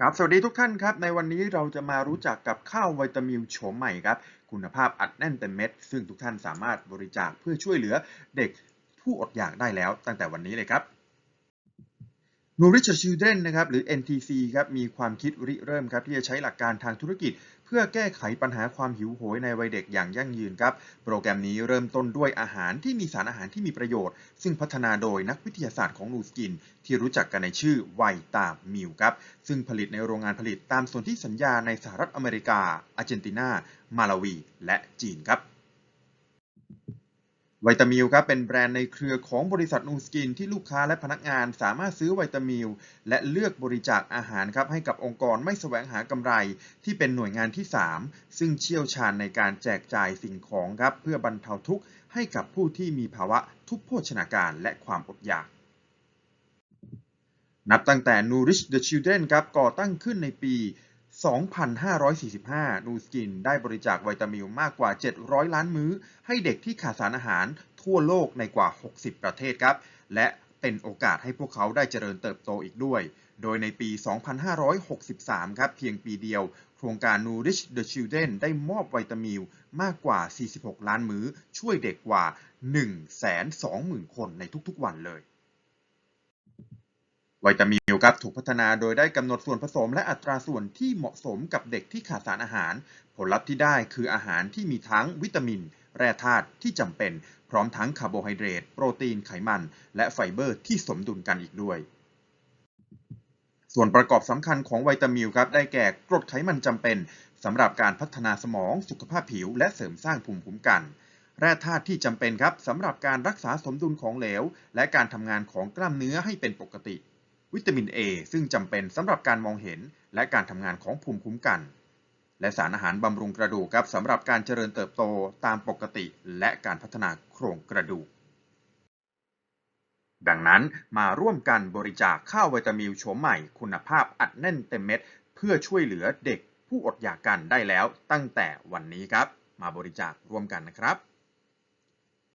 ครับสวัสดีทุกท่านครับ ในวันนี้เราจะมารู้จักกับข้าววิตามินโฉมใหม่ครับ คุณภาพอัดแน่นเต็มเม็ด ซึ่งทุกท่านสามารถบริจาคเพื่อช่วยเหลือเด็กผู้อดอยากได้แล้วตั้งแต่วันนี้เลยครับ Nourish the Children นะครับหรือ NTC ครับมีความคิดริเริ่มครับที่จะใช้หลักการทางธุรกิจ เพื่อแก้ไขปัญหาความหิวโหยในวัยเด็กอย่างยั่งยืนครับโปรแกรมนี้เริ่มต้นด้วยอาหารที่มีสารอาหารที่มีประโยชน์ ซึ่งพัฒนาโดยนักวิทยาศาสตร์ของนูสกิน ที่รู้จักกันในชื่อไวตามิลครับซึ่งผลิตในโรงงานผลิตตามส่วนที่สัญญาในสหรัฐอเมริกาอาร์เจนตินา มาลาวี และจีนครับ วิตามิลครับเป็นแบรนด์ในเครือของบริษัทนูสกินที่ลูกค้าและพนักงานสามารถซื้อไวตามิลและเลือกบริจาคอาหารครับให้กับองค์กรไม่แสวงหากำไร ที่เป็นหน่วยงานที่ 3 ซึ่งเชี่ยวชาญในการแจกจ่ายสิ่งของครับเพื่อบรรเทาทุกข์ให้กับผู้ที่มีภาวะทุกโภชนาการและความอดอยากนับตั้งแต่ Nourish the Children ครับก่อตั้งขึ้นในปี 2,545 นูสกินได้บริจาคไวตามิลมากกว่า 700 ล้านมื้อ ให้เด็กที่ขาดสารอาหารทั่วโลกในกว่า 60 ประเทศครับ และเป็นโอกาสให้พวกเขาได้เจริญเติบโตอีกด้วย โดยในปี 2563 ครับ เพียงปีเดียว โครงการ Nourish the Children ได้มอบไวตามิลมากกว่า 46 ล้านมื้อ ช่วยเด็กกว่า 120,000 คนในทุกๆ วันเลย วิตามิลครับถูกพัฒนาโดยได้กำหนดส่วนผสมและอัตราส่วนที่เหมาะสมกับเด็กที่ขาดสารอาหาร ผลลัพธ์ที่ได้คืออาหารที่มีทั้งวิตามิน แร่ธาตุที่จำเป็น พร้อมทั้งคาร์โบไฮเดรตโปรตีนไขมัน และไฟเบอร์ที่สมดุลกันอีกด้วย ส่วนประกอบสำคัญของไวตามิลครับได้แก่กรดไขมันจำเป็นสำหรับการพัฒนาสมองสุขภาพผิว และเสริมสร้างภูมิคุ้มกันแร่ธาตุที่จำเป็นครับสำหรับการรักษาสมดุลของเหลว และการทำงานของกล้ามเนื้อให้เป็นปกติ วิตามิน A ซึ่งจำเป็นสำหรับการมองเห็นและการทำงานของภูมิคุ้มกัน และสารอาหารบำรุงกระดูกครับสำหรับการเจริญเติบโตตามปกติ และการพัฒนาโครงกระดูก ดังนั้นมาร่วมกันบริจาคข้าวไวตามิลโฉมใหม่คุณภาพอัดแน่นเต็มเม็ด เพื่อช่วยเหลือเด็กผู้อดอยากกันได้แล้วตั้งแต่วันนี้ครับ มาบริจาคร่วมกันนะครับ